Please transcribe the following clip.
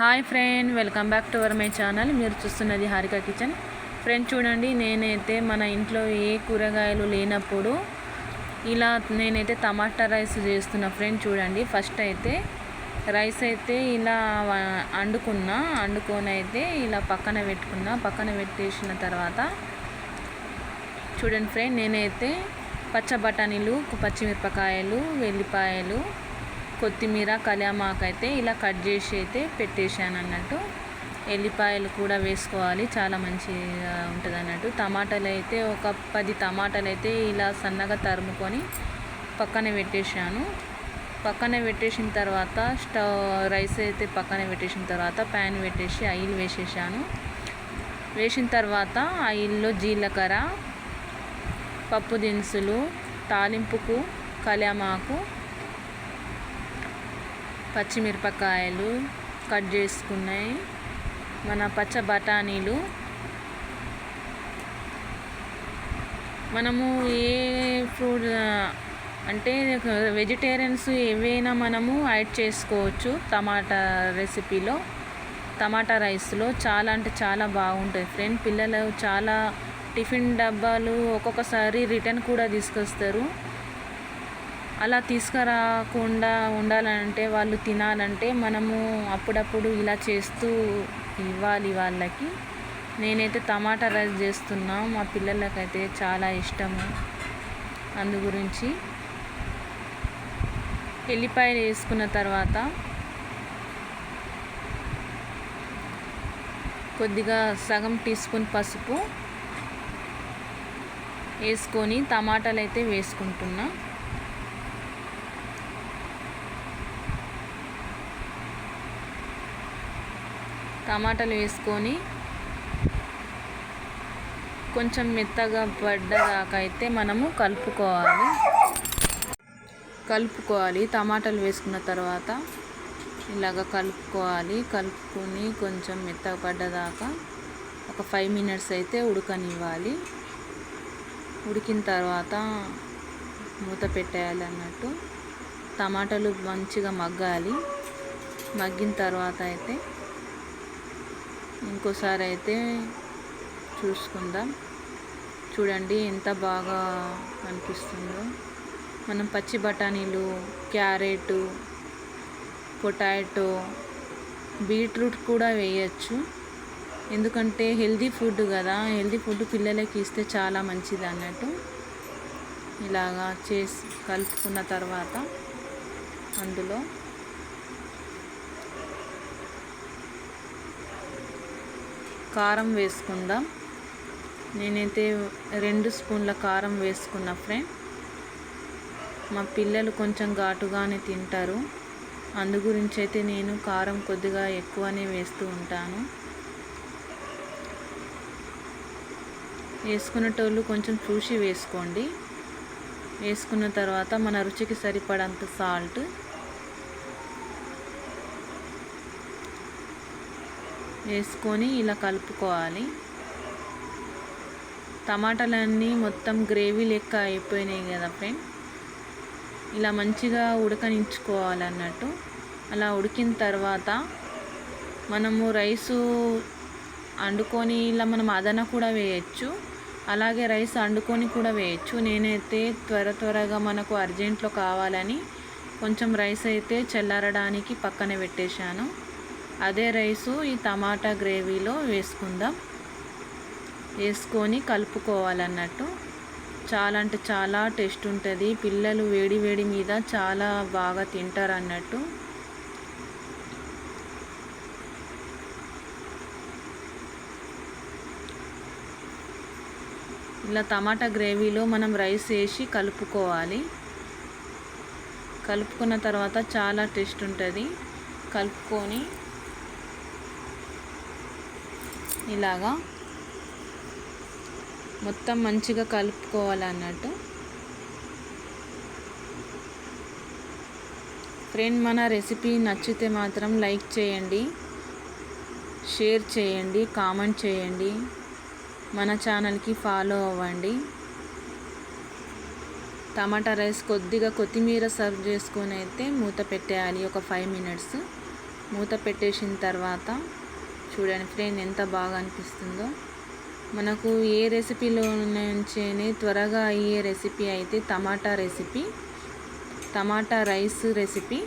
Hi friend welcome back to our my channel. మీరు చూస్తున్నది Harika kitchen. Friend చూడండి నేనైతే మన ఇంట్లో ఏ కూరగాయలు లేనప్పుడు ఇలా నేనైతే టమాటా రైస్ చేస్తున్నా. ఫ్రెండ్ చూడండి ఫస్ట్ అయితే రైస్ అయితే ఇలా అండుకున్నా. అండుకొని వండుకొని అయితే ఇలా పక్కన పెట్టుకున్నా. పక్కన పెట్టేసిన తర్వాత చూడండి ఫ్రెండ్ నేనైతే పచ్చ బఠానీలు పచ్చిమిరపకాయలు వెల్లిపాయలు కొత్తిమీర కళ్యామాకు అయితే ఇలా కట్ చేసి అయితే పెట్టేశాను అన్నట్టు. ఎల్లిపాయలు కూడా వేసుకోవాలి చాలా మంచిగా ఉంటుంది అన్నట్టు. టమాటాలు అయితే ఒక పది టమాటాలు అయితే ఇలా సన్నగా తరుముకొని పక్కన పెట్టేశాను. పక్కన పెట్టేసిన తర్వాత స్టవ్ రైస్ అయితే పక్కన పెట్టేసిన తర్వాత ప్యాన్ పెట్టేసి ఆయిల్ వేసేసాను వేసిన తర్వాత ఆయిల్లో జీలకర్ర పప్పు దినుసులు తాలింపుకు కళ్యామాకు పచ్చిమిరపకాయలు కట్ చేసుకున్నాయి. మన పచ్చ బఠానీలు. మనము ఏ ఫ్రూట్ అంటే వెజిటేరియన్స్ ఏవైనా మనము యాడ్ చేసుకోవచ్చు టమాటా రెసిపీలో. టమాటా రైస్లో చాలా అంటే చాలా బాగుంటుంది ఫ్రెండ్. పిల్లలు చాలా టిఫిన్ డబ్బాలు ఒక్కొక్కసారి రిటర్న్ కూడా తీసుకొస్తారు. అలా తీసుకురాకుండా ఉండాలంటే వాళ్ళు తినాలంటే మనము అప్పుడప్పుడు ఇలా చేస్తూ ఇవ్వాలి వాళ్ళకి. నేనైతే టమాటా రైస్ చేస్తున్నా మా పిల్లలకైతే చాలా ఇష్టము అందు గురించి. ఎల్లిపాయలు వేసుకున్న తర్వాత కొద్దిగా సగం టీ స్పూన్ పసుపు వేసుకొని టమాటాలు అయితే వేసుకుంటున్నా. టమాటాలు వేసుకొని కొంచెం మెత్తగా పడ్డదాకా అయితే మనము కలుపుకోవాలి. కలుపుకోవాలి. టమాటాలు వేసుకున్న తర్వాత ఇలాగ కలుపుకోవాలి. కలుపుకొని కొంచెం మెత్తగా పడ్డదాకా ఒక ఫైవ్ మినిట్స్ అయితే ఉడకనివ్వాలి. ఉడికిన తర్వాత మూత పెట్టేయాలి అన్నట్టు. టమాటాలు మంచిగా మగ్గాలి. మగ్గిన తర్వాత అయితే ఇంకోసారి అయితే చూసుకుందాం. చూడండి ఎంత బాగా అనిపిస్తుందో. మనం పచ్చి బఠానీలు క్యారెట్ పొటాటో బీట్రూట్ కూడా వేయచ్చు. ఎందుకంటే హెల్దీ ఫుడ్ కదా హెల్దీ ఫుడ్ పిల్లలకి ఇస్తే చాలా మంచిది అన్నట్టు. ఇలాగా చేసి కలుపుకున్న తర్వాత అందులో కారం వేసుకుందాం. నేనైతే రెండు స్పూన్ల కారం వేసుకున్న ఫ్రెండ్. మా పిల్లలు కొంచెం ఘాటుగానే తింటారు. అందు గురించి అయితే నేను కారం కొద్దిగా ఎక్కువనే వేస్తూ ఉంటాను. వేసుకునేటోళ్ళు కొంచెం చూసి వేసుకోండి. వేసుకున్న తర్వాత మన రుచికి సరిపడంత సాల్ట్ వేసుకొని ఇలా కలుపుకోవాలి. టమాటాలన్నీ మొత్తం గ్రేవీ లెక్క అయిపోయినాయి కదా ఫ్రెండ్. ఇలా మంచిగా ఉడకనించుకోవాలన్నట్టు. అలా ఉడికిన తర్వాత మనము రైసు వండుకొని ఇలా మనం అదన కూడా వేయచ్చు. అలాగే రైస్ వండుకొని కూడా వేయచ్చు. నేనైతే త్వర త్వరగా మనకు అర్జెంట్లో కావాలని కొంచెం రైస్ అయితే చల్లారడానికి పక్కన పెట్టేశాను. అదే రైసు ఈ టమాటా గ్రేవీలో వేసుకుందాం. వేసుకొని కలుపుకోవాలన్నట్టు. చాలా అంటే చాలా టేస్ట్ ఉంటుంది. పిల్లలు వేడి వేడి మీద చాలా బాగా తింటారు అన్నట్టు ఇలా టమాటా గ్రేవీలో మనం రైస్ వేసి కలుపుకోవాలి. కలుపుకున్న తర్వాత చాలా టేస్ట్ ఉంటుంది. కలుపుకొని ఇలాగా మొత్తం మంచిగా కలుపుకోవాలి అన్నట్టు ఫ్రెండ్ మన రెసిపీ నచ్చితే మాత్రం లైక్ చేయండి షేర్ చేయండి కామెంట్ చేయండి మన ఛానల్కి ఫాలో అవ్వండి. టమాటా రైస్ కొద్దిగా కొత్తిమీర సర్వ్ చేసుకొని అయితే మూత పెట్టేయాలి ఒక ఫైవ్ మినిట్స్. మూత పెట్టేసిన తర్వాత చూడండి ఫ్రెండ్ ఎంత బాగా అనిపిస్తుందో. మనకు ఏ రెసిపీలో నుంచి త్వరగా అయ్యే రెసిపీ అయితే tomato recipe tomato rice recipe.